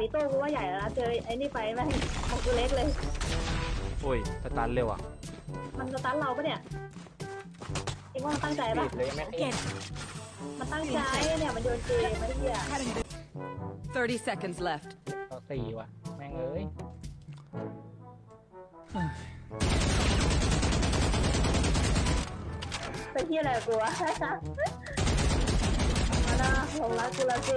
ตีโต้กูว่าใหญ่แล้วนะเจอไอ้นี่ไปแม่งของกูเล็กเลย โอ้ยสตันเร็วอะมันสตันเราปะเนี่ยเอ็งว่ามันตั้งใจบีปะบเลยไม่เอ็นมันตั้งใจเนี่ยมันโยนเกมไม่เหี้ย30 seconds left. ต่อสี่ว่ะ แม่งเอ้ยเป็นที่อะไรกับกูวะมาหน้าลงรักกูแล้วสิ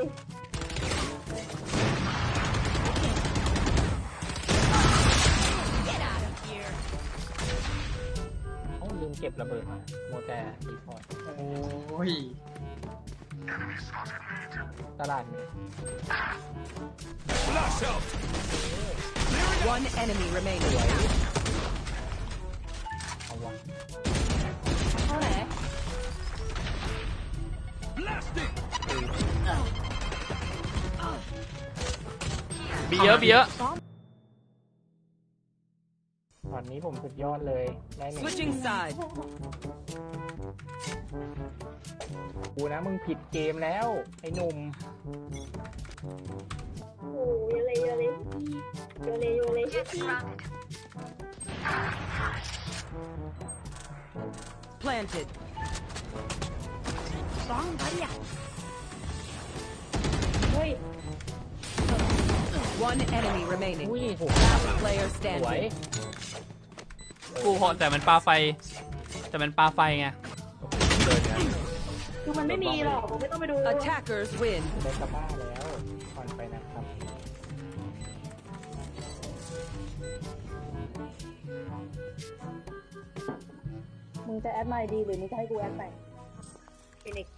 เขาลืมเก็บระเบิดมาโมแต่ดีพอร์ตโอ้ยตลาดเนี่ย One enemy remaining. เอาวะเท่าไหร่บีเยอะบีเยอะ ตอนนี้ผมสุดยอดเลย ได้หนึ่ง Switching sides. กูนะมึงผิดเกมแล้ว ไอ้หนุ่ม โอ้ยเลยโยเลยโยเลยโยเลย Planted. เ One enemy remaining. อุ้ยโห Last player สวย standing. กูพอแต่มันปลาไฟ แต่มันปลาไฟไง เดินไงคือมันไม่มีหรอกผมไม่ต้องไปดู Attackers win. ได้กระบ้าแล้วก่อนไปนะครับมึงจะแอดไมดีหรือมึงจะให้กูแอดใหม่ฟินิกซ์